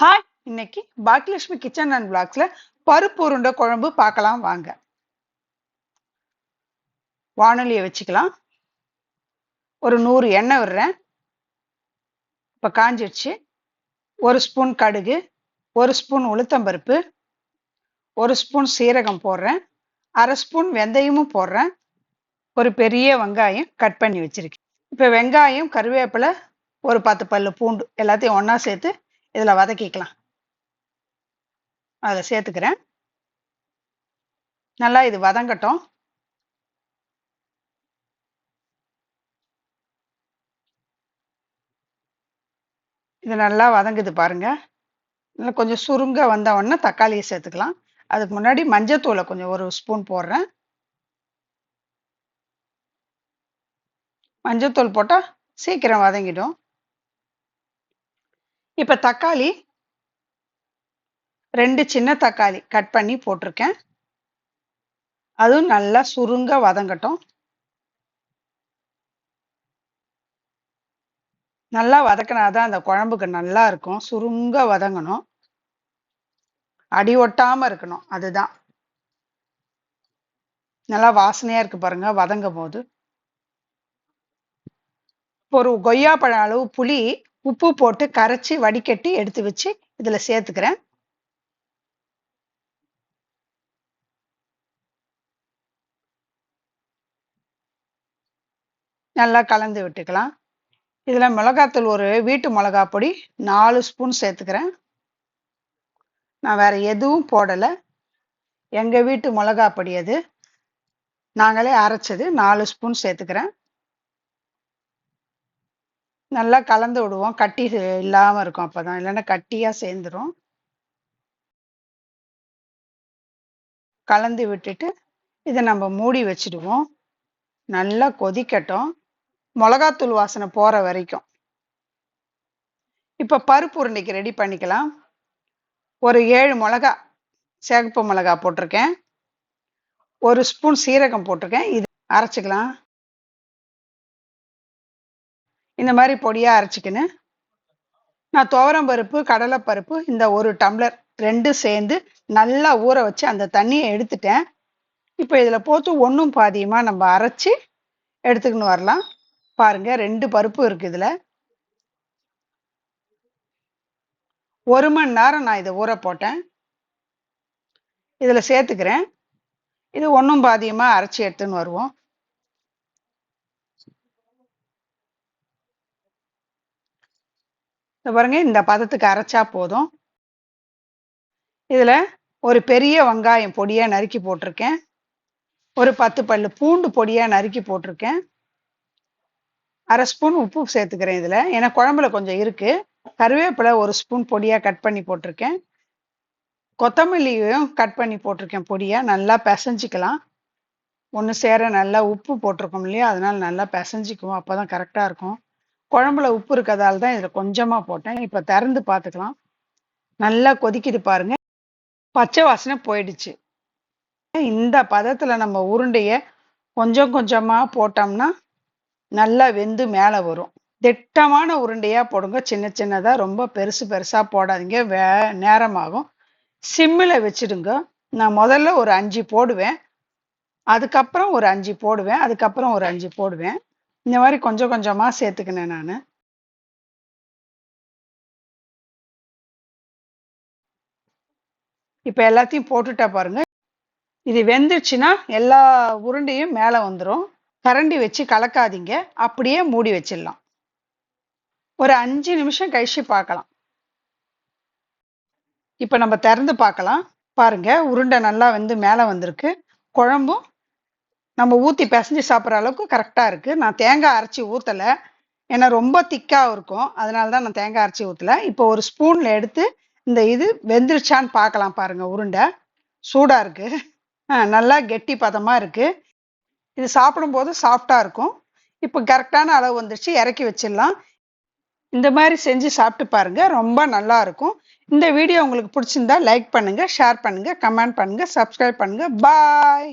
Hi இன்னைக்கு Baakiyalakshmi kitchen and பிளாக்ஸ்ல பருப்பு உருண்டை குழம்பு பார்க்கலாம் வாங்க. வானொலியை வச்சுக்கலாம். ஒரு நூறு எண்ணெய் விடுறேன். இப்போ காஞ்சிடுச்சு ஒரு ஸ்பூன் கடுகு ஒரு ஸ்பூன் உளுத்தம்பருப்பு ஒரு ஸ்பூன் சீரகம் போடுறேன். அரை ஸ்பூன் வெந்தயமும் போடுறேன். ஒரு பெரிய வெங்காயம் கட் பண்ணி வச்சிருக்கேன். இப்போ வெங்காயம் கருவேப்பிலை ஒரு பத்து பல்லு பூண்டு எல்லாத்தையும் ஒன்றா சேர்த்து இதில் வதக்கிக்கலாம் அதில் சேர்த்துக்கிறேன். நல்லா இது வதங்கட்டும். இது நல்லா வதங்குது பாருங்க. நல்லா கொஞ்சம் சுருங்க வந்த உடனே தக்காளியை சேர்த்துக்கலாம். அதுக்கு முன்னாடி மஞ்சத்தூளை கொஞ்சம் ஒரு ஸ்பூன் போடுறேன். மஞ்சத்தூள் போட்டால் சீக்கிரம் வதங்கிடும். இப்போ தக்காளி ரெண்டு சின்ன தக்காளி கட் பண்ணி போட்டிருக்கேன். அதுவும் நல்லா சுருங்க வதங்கட்டும். நல்லா வதக்கினாதான் அந்த குழம்புக்கு நல்லா இருக்கும். சுருங்க வதங்கணும். அடி ஒட்டாம இருக்கணும். அதுதான். நல்லா வாசனையா இருக்கு பாருங்க. வதங்கும் போது ஒரு கொய்யா பழம் அளவு புளி உப்பு போட்டு கரைச்சி வடிகட்டி எடுத்து வச்சு இதுல சேர்த்துக்கிறேன். நல்லா கலந்து விட்டுக்கலாம். இதில் மிளகாத்தூள் ஒரு வீட்டு மிளகா பொடி நாலு ஸ்பூன் சேர்த்துக்கிறேன். நான் வேற எதுவும் போடலை. எங்கள் வீட்டு மிளகா பொடி அது. நாங்களே அரைச்சது நாலு ஸ்பூன் சேர்த்துக்கிறேன். நல்லா கலந்து விடுவோம். கட்டி இல்லாமல் இருக்கும் அப்போ தான் இல்லைன்னா கட்டியாக சேர்ந்துடும் கலந்து விட்டுட்டு இதை நம்ம மூடி வச்சுடுவோம். நல்லா கொதிக்கட்டும். மிளகாத்தூள் வாசனை போகிற வரைக்கும். இப்போ பருப்பு உருண்டைக்கு ரெடி பண்ணிக்கலாம். ஒரு ஏழு மிளகா சேகப்பு மிளகா போட்டிருக்கேன். ஒரு ஸ்பூன் சீரகம் போட்டிருக்கேன். இது அரைச்சிக்கலாம். இந்த மாதிரி பொடியாக அரைச்சிக்கின்னு நான் துவரம் பருப்பு கடலைப்பருப்பு இந்த ஒரு டம்ளர் ரெண்டு சேர்ந்து நல்லா ஊற வச்சு அந்த தண்ணியை எடுத்துட்டேன். இப்போ இதில் போட்டு ஒன்றும் பாதியமாக நம்ம அரைச்சி எடுத்துக்கின்னு வரலாம். பாருங்க ரெண்டு பருப்பு இருக்கு இதில். ஒரு மணி நேரம் நான் இதை ஊற போட்டேன். இதில் சேர்த்துக்கிறேன். இது ஒன்றும் பாதியமாக அரைச்சி எடுத்துன்னு வருவோம். பாருங்க இந்த பதத்துக்கு அரைச்சா போதும். இதில் ஒரு பெரிய வெங்காயம் பொடியாக நறுக்கி போட்டிருக்கேன். ஒரு பத்து பல்லு பூண்டு பொடியாக நறுக்கி போட்டிருக்கேன். அரை ஸ்பூன் உப்பு சேர்த்துக்கிறேன் இதில். ஏன்னா குழம்புல கொஞ்சம் இருக்குது கருவேப்பிலை ஒரு ஸ்பூன் பொடியாக கட் பண்ணி போட்டிருக்கேன். கொத்தமல்லியும் கட் பண்ணி போட்டிருக்கேன் பொடியாக நல்லா பிசைஞ்சிக்கலாம். ஒன்று சேர நல்லா உப்பு போட்டிருக்கோம் இல்லையா? அதனால நல்லா பிசைஞ்சிக்குவோம். அப்போ தான் கரெக்டாக இருக்கும். குழம்புல உப்பு இருக்கிறதால தான் இதில் கொஞ்சமாக போட்டேன். இப்போ திறந்து பார்த்துக்கலாம் நல்லா கொதிக்குது பாருங்க. பச்சை வாசனை போயிடுச்சு. இந்த பதத்தில் நம்ம உருண்டையை கொஞ்சம் கொஞ்சமாக போட்டோம்னா நல்லா வெந்து மேலே வரும். திட்டமான உருண்டையாக போடுங்க. சின்ன சின்னதாக ரொம்ப பெருசு பெருசாக போடாதீங்க. வே நேரமாகும். சிம்மில் வச்சுடுங்க. நான் முதல்ல ஒரு அஞ்சு போடுவேன். அதுக்கப்புறம் ஒரு அஞ்சு போடுவேன். அதுக்கப்புறம் ஒரு அஞ்சு போடுவேன். இந்த மாதிரி கொஞ்சம் கொஞ்சமாக சேர்த்துக்கினேன் நான். இப்போ எல்லாத்தையும் போட்டுட்டா பாருங்க. இது வெந்துச்சுன்னா எல்லா உருண்டையும் மேலே வந்துடும் கரண்டி வச்சு கலக்காதீங்க. அப்படியே மூடி வச்சிடலாம். ஒரு அஞ்சு நிமிஷம் கழிச்சு பார்க்கலாம். இப்போ நம்ம திறந்து பார்க்கலாம். பாருங்க உருண்டை நல்லா வந்து மேலே வந்திருக்கு. குழம்பும் நம்ம ஊற்றி பிசைஞ்சு சாப்பிட்ற அளவுக்கு கரெக்டாக இருக்குது நான் தேங்காய் அரைச்சி ஊற்றலை ஏன்னா ரொம்ப திக்காக இருக்கும். அதனால தான் நான் தேங்காய் அரைச்சி ஊற்றலை இப்போ ஒரு ஸ்பூனில் எடுத்து இந்த இது வெந்துருச்சான்னு பார்க்கலாம் பாருங்கள் உருண்டை. சூடாக இருக்குது நல்லா கெட்டி பதமாக இருக்குது இது சாப்பிடும்போது சாஃப்டாக இருக்கும். இப்போ கரெக்டான அளவு வந்துருச்சு. இறக்கி வச்சிடலாம். இந்த மாதிரி செஞ்சு சாப்பிட்டு பாருங்க. ரொம்ப நல்லா இருக்கும். இந்த வீடியோ உங்களுக்கு பிடிச்சிருந்தா லைக் பண்ணுங்கள் ஷேர் பண்ணுங்கள் கமெண்ட் பண்ணுங்கள் சப்ஸ்கிரைப் பண்ணுங்கள் பாய்